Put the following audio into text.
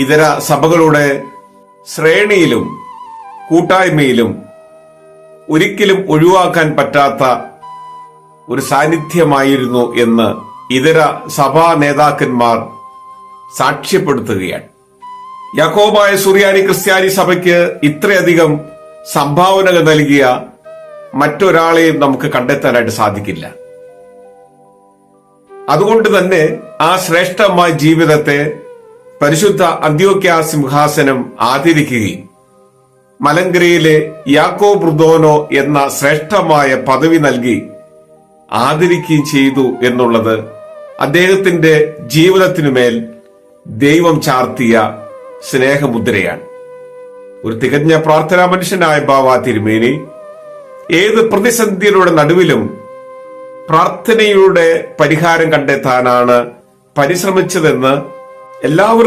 ഇതര സഭകളുടെ ശ്രേണിയിലും കൂട്ടായ്മയിലും ഒരിക്കലും ഒഴിവാക്കാൻ പറ്റാത്ത ഒരു സാന്നിധ്യമായിരുന്നു എന്ന് ഇതര സഭാ നേതാക്കന്മാർ സാക്ഷ്യപ്പെടുത്തുകയാണ്. യക്കോബായ സുറിയാനി ക്രിസ്ത്യാനി സഭയ്ക്ക് ഇത്രയധികം സംഭാവനകൾ നൽകിയ മറ്റൊരാളെയും നമുക്ക് കണ്ടെത്താനായിട്ട് സാധിക്കില്ല. അതുകൊണ്ട് തന്നെ ആ ശ്രേഷ്ഠമായ ജീവിതത്തെ പരിശുദ്ധ അന്ത്യോക്യ സിംഹാസനം ആദരിക്കുകയും മലങ്കരയിലെ യാക്കോ ബ്രുദോനോ എന്ന ശ്രേഷ്ഠമായ പദവി നൽകി ആദരിക്കുകയും ചെയ്തു എന്നുള്ളത് അദ്ദേഹത്തിന്റെ ജീവിതത്തിനുമേൽ ദൈവം ചാർത്തിയ സ്നേഹമുദ്രയാണ്. ഒരു തികഞ്ഞ പ്രാർത്ഥനാ മനുഷ്യനായ ബാവ തിരുമേനി ഏത് പ്രതിസന്ധിയുടെ നടുവിലും പ്രാർത്ഥനയുടെ പരിഹാരം കണ്ടെത്താനാണ് പരിശ്രമിച്ചതെന്ന് എല്ലാവർക്കും